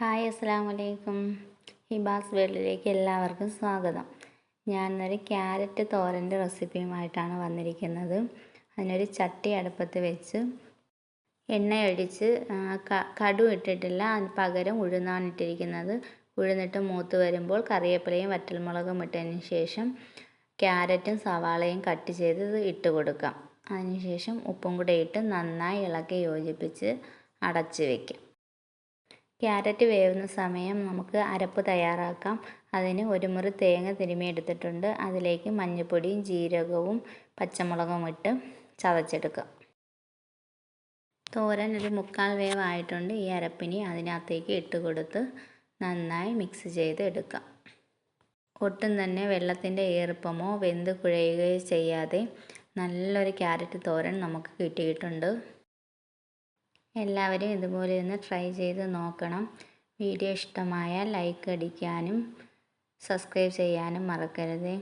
Hi അസ്സാം വലൈക്കും ഹിബാസ് വേൾഡിലേക്ക് എല്ലാവർക്കും സ്വാഗതം. ഞാൻ ക്യാരറ്റ് തോരന്റെ റെസിപ്പിയുമായിട്ടാണ് വന്നിരിക്കുന്നത്. അതിനൊരു ചട്ടി അടുപ്പത്ത് വെച്ച് എണ്ണയൊഴിച്ച് കടു ഇട്ടിട്ടില്ല അതിന് പകരം ഉഴുന്നാണ് ഇട്ടിരിക്കുന്നത്. ഉഴുന്നിട്ട് മൂത്ത് വരുമ്പോൾ കറിവേപ്പിലയും വറ്റൽമുളകും ഇട്ടതിന് ശേഷം ക്യാരറ്റും സവാളയും കട്ട് ചെയ്ത് ഇട്ട് കൊടുക്കാം. അതിനുശേഷം ഉപ്പും കൂടെ ഇട്ട് നന്നായി ഇളക്കി യോജിപ്പിച്ച് അടച്ച് വയ്ക്കാം ക്യാരറ്റ് വേവുന്ന സമയം നമുക്ക് അരപ്പ് തയ്യാറാക്കാം. അതിന് ഒരു മുറി തേങ്ങ തിരുമിയെടുത്തിട്ടുണ്ട് അതിലേക്ക് മഞ്ഞൾപ്പൊടിയും ജീരകവും പച്ചമുളകും ഇട്ട് ചതച്ചെടുക്കാം. തോരൻ ഒരു മുക്കാൽ വേവായിട്ടുണ്ട്. ഈ അരപ്പിനി അതിനകത്തേക്ക് ഇട്ട് കൊടുത്ത് നന്നായി മിക്സ് ചെയ്ത് എടുക്കാം. ഒട്ടും തന്നെ വെള്ളത്തിന്റെ ഈർപ്പമോ വെന്ത് കുഴയുകയോ ചെയ്യാതെ നല്ലൊരു ക്യാരറ്റ് തോരൻ നമുക്ക് കിട്ടിയിട്ടുണ്ട്. എല്ലാവരും ഇതുപോലെ ഒന്ന് ട്രൈ ചെയ്ത് നോക്കണം. വീഡിയോ ഇഷ്ടമായാൽ ലൈക്ക് അടിക്കാനും സബ്സ്ക്രൈബ് ചെയ്യാനും മറക്കരുത്.